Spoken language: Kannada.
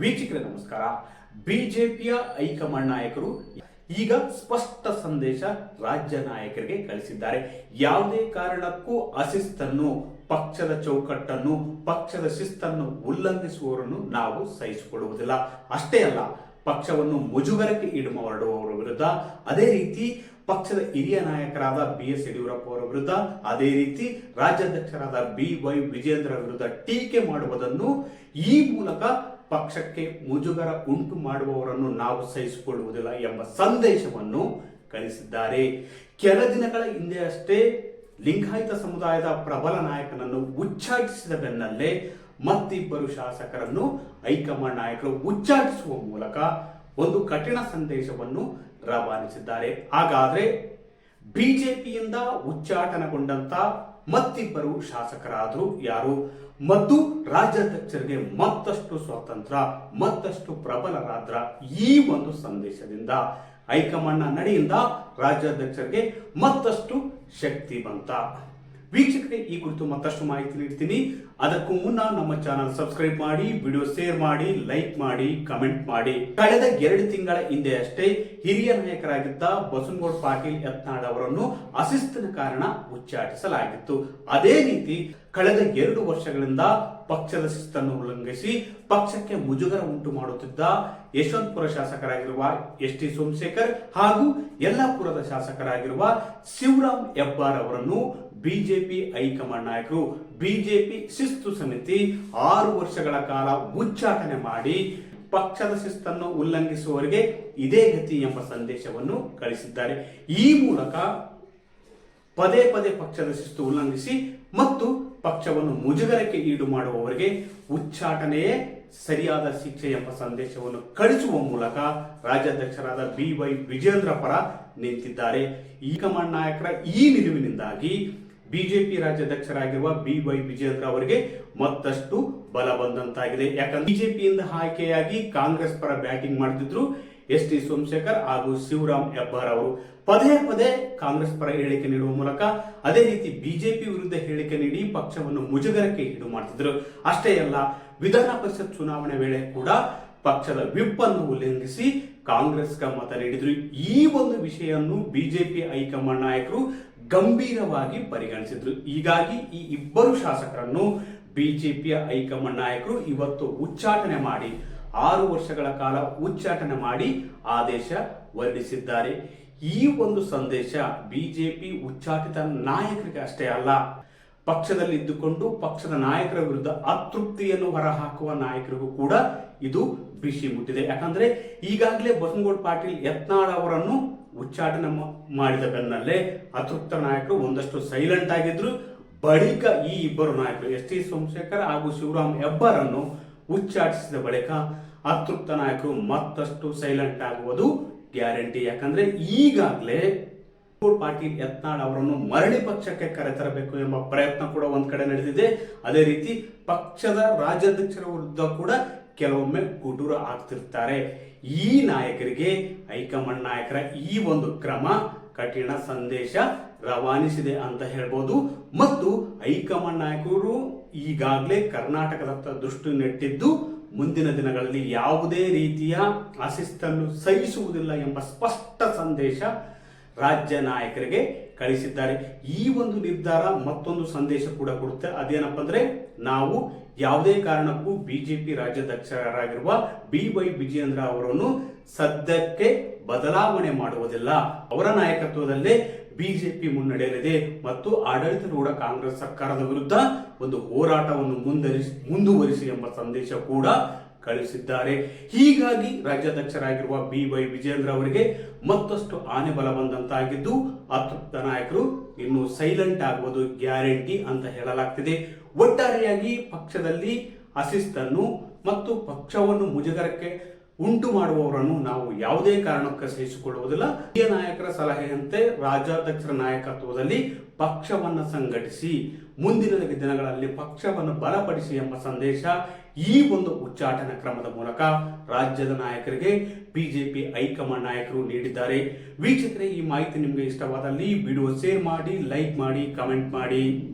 ವೀಕ್ಷಕರೇ, ನಮಸ್ಕಾರ. ಬಿಜೆಪಿಯ ಹೈಕಮಾಂಡ್ ನಾಯಕರು ಈಗ ಸ್ಪಷ್ಟ ಸಂದೇಶ ರಾಜ್ಯ ನಾಯಕರಿಗೆ ಕಳಿಸಿದ್ದಾರೆ. ಯಾವುದೇ ಕಾರಣಕ್ಕೂ ಅಶಿಸ್ತನ್ನು ಪಕ್ಷದ ಚೌಕಟ್ಟನ್ನು, ಪಕ್ಷದ ಶಿಸ್ತನ್ನು ಉಲ್ಲಂಘಿಸುವವರನ್ನು ನಾವು ಸಹಿಸಿಕೊಳ್ಳುವುದಿಲ್ಲ. ಅಷ್ಟೇ ಅಲ್ಲ ಪಕ್ಷವನ್ನು ಮುಜುಗರಕ್ಕೆ ಈಡು ಮಾಡುವವರ ವಿರುದ್ಧ, ಅದೇ ರೀತಿ ಪಕ್ಷದ ಹಿರಿಯ ನಾಯಕರಾದ ಬಿ ಎಸ್ ಯಡಿಯೂರಪ್ಪ ಅವರ ವಿರುದ್ಧ, ಅದೇ ರೀತಿ ರಾಜ್ಯಾಧ್ಯಕ್ಷರಾದ ಬಿ ವೈ ವಿಜೇಂದ್ರ ವಿರುದ್ಧ ಟೀಕೆ ಮಾಡುವುದನ್ನು ಈ ಮೂಲಕ ಪಕ್ಷಕ್ಕೆ ಮುಜುಗರ ಉಂಟು ಮಾಡುವವರನ್ನು ನಾವು ಸಹಿಸಿಕೊಳ್ಳುವುದಿಲ್ಲ ಎಂಬ ಸಂದೇಶವನ್ನು ಕಳಿಸಿದ್ದಾರೆ ಕೆಲ ದಿನಗಳ ಹಿಂದೆ ಅಷ್ಟೇ ಲಿಂಗಾಯತ ಸಮುದಾಯದ ಪ್ರಬಲ ನಾಯಕನನ್ನು ಉಚ್ಚಾಟಿಸಿದ ಬೆನ್ನಲ್ಲೇ ಮತ್ತಿಬ್ಬರು ಶಾಸಕರನ್ನು ಹೈಕಮಾಂಡ್ ನಾಯಕರು ಉಚ್ಚಾಟಿಸುವ ಮೂಲಕ ಒಂದು ಕಠಿಣ ಸಂದೇಶವನ್ನು ರವಾನಿಸಿದ್ದಾರೆ. ಹಾಗಾದ್ರೆ ಬಿಜೆಪಿಯಿಂದ ಉಚ್ಚಾಟನಗೊಂಡಂತ ಮತ್ತಿಬ್ಬರು ಶಾಸಕರಾದರು ಯಾರು? ಮತ್ತು ರಾಜ್ಯಾಧ್ಯಕ್ಷರಿಗೆ ಮತ್ತಷ್ಟು ಸ್ವಾತಂತ್ರ್ಯ, ಮತ್ತಷ್ಟು ಪ್ರಬಲರಾದ್ರ ಈ ಒಂದು ಸಂದೇಶದಿಂದ ಹೈಕಮಾಂಡ್ನ ನಡೆಯಿಂದ ರಾಜ್ಯಾಧ್ಯಕ್ಷರಿಗೆ ಮತ್ತಷ್ಟು ಶಕ್ತಿ ಬಂತ. ವೀಕ್ಷಕರೇ, ಈ ಕುರಿತು ಮತ್ತಷ್ಟು ಮಾಹಿತಿ ನೀಡ್ತೀನಿ. ಅದಕ್ಕೂ ಮುನ್ನ ನಮ್ಮ ಚಾನಲ್ ಸಬ್ಸ್ಕ್ರೈಬ್ ಮಾಡಿ, ವಿಡಿಯೋ ಶೇರ್ ಮಾಡಿ, ಲೈಕ್ ಮಾಡಿ, ಕಮೆಂಟ್ ಮಾಡಿ. ಕಳೆದ ಎರಡು ತಿಂಗಳ ಹಿಂದೆ ಅಷ್ಟೇ ಹಿರಿಯ ನಾಯಕರಾಗಿದ್ದ ಬಸನಗೌಡ ಪಾಟೀಲ್ ಯತ್ನಾಳ್ ಅವರನ್ನು ಅಶಿಸ್ತಿನ ಕಾರಣ ಉಚ್ಚಾಟಿಸಲಾಗಿತ್ತು. ಅದೇ ರೀತಿ ಕಳೆದ ಎರಡು ವರ್ಷಗಳಿಂದ ಪಕ್ಷದ ಶಿಸ್ತನ್ನು ಉಲ್ಲಂಘಿಸಿ ಪಕ್ಷಕ್ಕೆ ಮುಜುಗರ ಉಂಟು ಮಾಡುತ್ತಿದ್ದ ಯಶವಂತಪುರ ಶಾಸಕರಾಗಿರುವ ಎಸ್ ಟಿ ಸೋಮಶೇಖರ್ ಹಾಗೂ ಯಲ್ಲಾಪುರದ ಶಾಸಕರಾಗಿರುವ ಶಿವರಾಮ್ ಹೆಬ್ಬಾರ್ ಅವರನ್ನು ಬಿಜೆಪಿ ಹೈಕಮಾಂಡ್ ನಾಯಕರು, ಬಿಜೆಪಿ ಶಿಸ್ತು ಸಮಿತಿ ಆರು ವರ್ಷಗಳ ಕಾಲ ಉಚ್ಚಾಟನೆ ಮಾಡಿ ಪಕ್ಷದ ಶಿಸ್ತನ್ನು ಉಲ್ಲಂಘಿಸುವವರಿಗೆ ಇದೇ ಗತಿ ಎಂಬ ಸಂದೇಶವನ್ನು ಕಳಿಸಿದ್ದಾರೆ. ಈ ಮೂಲಕ ಪದೇ ಪದೇ ಪಕ್ಷದ ಶಿಸ್ತು ಉಲ್ಲಂಘಿಸಿ ಮತ್ತು ಪಕ್ಷವನ್ನು ಮುಜುಗರಕ್ಕೆ ಈಡು ಮಾಡುವವರಿಗೆ ಉಚ್ಚಾಟನೆಯೇ ಸರಿಯಾದ ಶಿಕ್ಷೆ ಎಂಬ ಸಂದೇಶವನ್ನು ಕಳಿಸುವ ಮೂಲಕ ರಾಜ್ಯಾಧ್ಯಕ್ಷರಾದ ಬಿ ವೈ ವಿಜೇಂದ್ರ ಪರ ನಿಂತಿದ್ದಾರೆ. ಈ ಕಮಾಂಡ್ ನಾಯಕರ ಈ ನಿಲುವಿನಿಂದಾಗಿ ಬಿಜೆಪಿ ರಾಜ್ಯಾಧ್ಯಕ್ಷರಾಗಿರುವ ಬಿ ವೈ ವಿಜೇಂದ್ರ ಅವರಿಗೆ ಮತ್ತಷ್ಟು ಬಲ ಬಂದಂತಾಗಿದೆ. ಯಾಕಂದ್ರೆ ಬಿಜೆಪಿಯಿಂದ ಆಯ್ಕೆಯಾಗಿ ಕಾಂಗ್ರೆಸ್ ಪರ ಬ್ಯಾಟಿಂಗ್ ಮಾಡ್ತಿದ್ರು ಎಸ್ ಟಿ ಸೋಮಶೇಖರ್ ಹಾಗೂ ಶಿವರಾಮ್ ಹೆಬ್ಬಾರ್ ಅವರು. ಪದೇ ಪದೇ ಕಾಂಗ್ರೆಸ್ ಪರ ಹೇಳಿಕೆ ನೀಡುವ ಮೂಲಕ ಅದೇ ರೀತಿ ಬಿಜೆಪಿ ವಿರುದ್ಧ ಹೇಳಿಕೆ ನೀಡಿ ಪಕ್ಷವನ್ನು ಮುಜುಗರಕ್ಕೆ ಈಡು ಮಾಡ್ತಿದ್ರು. ಅಷ್ಟೇ ಅಲ್ಲ, ವಿಧಾನ ಪರಿಷತ್ ಚುನಾವಣೆ ವೇಳೆ ಕೂಡ ಪಕ್ಷದ ವಿಪ್ ಅನ್ನು ಉಲ್ಲಂಘಿಸಿ ಕಾಂಗ್ರೆಸ್ಗೆ ಮತ ನೀಡಿದ್ರು. ಈ ಒಂದು ವಿಷಯವನ್ನು ಬಿಜೆಪಿ ಹೈಕಮಾಂಡ್ ನಾಯಕರು ಗಂಭೀರವಾಗಿ ಪರಿಗಣಿಸಿದ್ರು. ಹೀಗಾಗಿ ಈ ಇಬ್ಬರು ಶಾಸಕರನ್ನು ಬಿಜೆಪಿಯ ಹೈಕಮಾಂಡ್ ನಾಯಕರು ಇವತ್ತು ಉಚ್ಚಾಟನೆ ಮಾಡಿ, ಆರು ವರ್ಷಗಳ ಕಾಲ ಉಚ್ಚಾಟನೆ ಮಾಡಿ ಆದೇಶ ಹೊರಡಿಸಿದ್ದಾರೆ. ಈ ಒಂದು ಸಂದೇಶ ಬಿಜೆಪಿ ಉಚ್ಚಾಟಿತ ನಾಯಕರಿಗೆ ಅಷ್ಟೇ ಅಲ್ಲ ಪಕ್ಷದಲ್ಲಿ ಇದ್ದುಕೊಂಡು ಪಕ್ಷದ ನಾಯಕರ ವಿರುದ್ಧ ಅತೃಪ್ತಿಯನ್ನು ಹೊರಹಾಕುವ ನಾಯಕರಿಗೂ ಕೂಡ ಇದು ಬಿಸಿ ಮುಟ್ಟಿದೆ. ಯಾಕಂದ್ರೆ ಈಗಾಗಲೇ ಬಸನಗೌಡ ಪಾಟೀಲ್ ಯತ್ನಾಳ್ ಅವರನ್ನು ಉಚ್ಚಾಟನೆ ಮಾಡಿದ ಬೆನ್ನಲ್ಲೇ ಅತೃಪ್ತ ನಾಯಕರು ಒಂದಷ್ಟು ಸೈಲೆಂಟ್ ಆಗಿದ್ರು. ಬಳಿಕ ಈ ಇಬ್ಬರು ನಾಯಕರು ಎಸ್ ಟಿ ಸೋಮಶೇಖರ್ ಹಾಗೂ ಶಿವರಾಮ್ ಹೆಬ್ಬಾರನ್ನು ಉಚ್ಚಾಟಿಸಿದ ಬಳಿಕ ಅತೃಪ್ತ ನಾಯಕರು ಮತ್ತಷ್ಟು ಸೈಲೆಂಟ್ ಆಗುವುದು ಗ್ಯಾರಂಟಿ. ಯಾಕಂದ್ರೆ ಈಗಾಗಲೇ ಪಾಟೀಲ್ ಯತ್ನಾಳ್ ಅವರನ್ನು ಮರಳಿ ಪಕ್ಷಕ್ಕೆ ಕರೆತರಬೇಕು ಎಂಬ ಪ್ರಯತ್ನ ಕೂಡ ಒಂದ್ ಕಡೆ ನಡೆದಿದೆ. ಅದೇ ರೀತಿ ಪಕ್ಷದ ರಾಜ್ಯಾಧ್ಯಕ್ಷರ ವಿರುದ್ಧ ಕೂಡ ಕೆಲವೊಮ್ಮೆ ಗುಡೂರ ಆಗ್ತಿರ್ತಾರೆ. ಈ ನಾಯಕರಿಗೆ ಹೈಕಮಾಂಡ್ ನಾಯಕರ ಈ ಒಂದು ಕ್ರಮ ಕಠಿಣ ಸಂದೇಶ ರವಾನಿಸಿದೆ ಅಂತ ಹೇಳ್ಬೋದು. ಮತ್ತು ಹೈಕಮಾಂಡ್ ನಾಯಕರು ಈಗಾಗಲೇ ಕರ್ನಾಟಕದತ್ತ ದೃಷ್ಟಿ ನೆಟ್ಟಿದ್ದು, ಮುಂದಿನ ದಿನಗಳಲ್ಲಿ ಯಾವುದೇ ರೀತಿಯ ಅಶಿಸ್ತನ್ನು ಸಹಿಸುವುದಿಲ್ಲ ಎಂಬ ಸ್ಪಷ್ಟ ಸಂದೇಶ ರಾಜ್ಯ ನಾಯಕರಿಗೆ ಕಳಿಸಿದ್ದಾರೆ. ಈ ಒಂದು ನಿರ್ಧಾರ ಮತ್ತೊಂದು ಸಂದೇಶ ಕೂಡ ಕೊಡುತ್ತೆ. ಅದೇನಪ್ಪ ಅಂದರೆ, ನಾವು ಯಾವುದೇ ಕಾರಣಕ್ಕೂ ಬಿಜೆಪಿ ರಾಜ್ಯಾಧ್ಯಕ್ಷರಾಗಿರುವ ಬಿ ವೈ ವಿಜಯೇಂದ್ರ ಅವರನ್ನು ಸದ್ಯಕ್ಕೆ ಬದಲಾವಣೆ ಮಾಡುವುದಿಲ್ಲ. ಅವರ ನಾಯಕತ್ವದಲ್ಲೇ ಬಿಜೆಪಿ ಮುನ್ನಡೆಯಲಿದೆ ಮತ್ತು ಆಡಳಿತಾರೂಢ ಕಾಂಗ್ರೆಸ್ ಸರ್ಕಾರದ ವಿರುದ್ಧ ಒಂದು ಹೋರಾಟವನ್ನು ಮುಂದರಿಸಿ, ಮುಂದುವರಿಸಿ ಎಂಬ ಸಂದೇಶ ಕೂಡ ಕಳಿಸಿದ್ದಾರೆ. ಹೀಗಾಗಿ ರಾಜ್ಯಾಧ್ಯಕ್ಷರಾಗಿರುವ ಬಿ ವೈ ವಿಜೇಂದ್ರ ಅವರಿಗೆ ಮತ್ತಷ್ಟು ಆನೆ ಬಲ ಬಂದಂತಾಗಿದ್ದು, ಅತೃಪ್ತ ನಾಯಕರು ಇನ್ನು ಸೈಲೆಂಟ್ ಆಗುವುದು ಗ್ಯಾರಂಟಿ ಅಂತ ಹೇಳಲಾಗ್ತಿದೆ. ಒಟ್ಟಾರೆಯಾಗಿ ಪಕ್ಷದಲ್ಲಿ ಅಸಿಸ್ತನ್ನು ಮತ್ತು ಪಕ್ಷವನ್ನು ಮುಜುಗರಕ್ಕೆ ಉಂಟು ಮಾಡುವವರನ್ನು ನಾವು ಯಾವುದೇ ಕಾರಣಕ್ಕೆ ಸಹಿಸಿಕೊಳ್ಳುವುದಿಲ್ಲ. ಹಿರಿಯ ನಾಯಕರ ಸಲಹೆಯಂತೆ ರಾಜ್ಯಾಧ್ಯಕ್ಷರ ನಾಯಕತ್ವದಲ್ಲಿ ಪಕ್ಷವನ್ನ ಸಂಘಟಿಸಿ, ಮುಂದಿನ ದಿನಗಳಲ್ಲಿ ಪಕ್ಷವನ್ನು ಬಲಪಡಿಸಿ ಎಂಬ ಸಂದೇಶ ಈ ಒಂದು ಉಚ್ಚಾಟನ ಕ್ರಮದ ಮೂಲಕ ರಾಜ್ಯದ ನಾಯಕರಿಗೆ ಬಿಜೆಪಿ ಹೈಕಮಾಂಡ್ ನಾಯಕರು ನೀಡಿದ್ದಾರೆ. ವೀಕ್ಷಕರೇ, ಈ ಮಾಹಿತಿ ನಿಮಗೆ ಇಷ್ಟವಾದಲ್ಲಿ ವಿಡಿಯೋ ಶೇರ್ ಮಾಡಿ, ಲೈಕ್ ಮಾಡಿ, ಕಮೆಂಟ್ ಮಾಡಿ.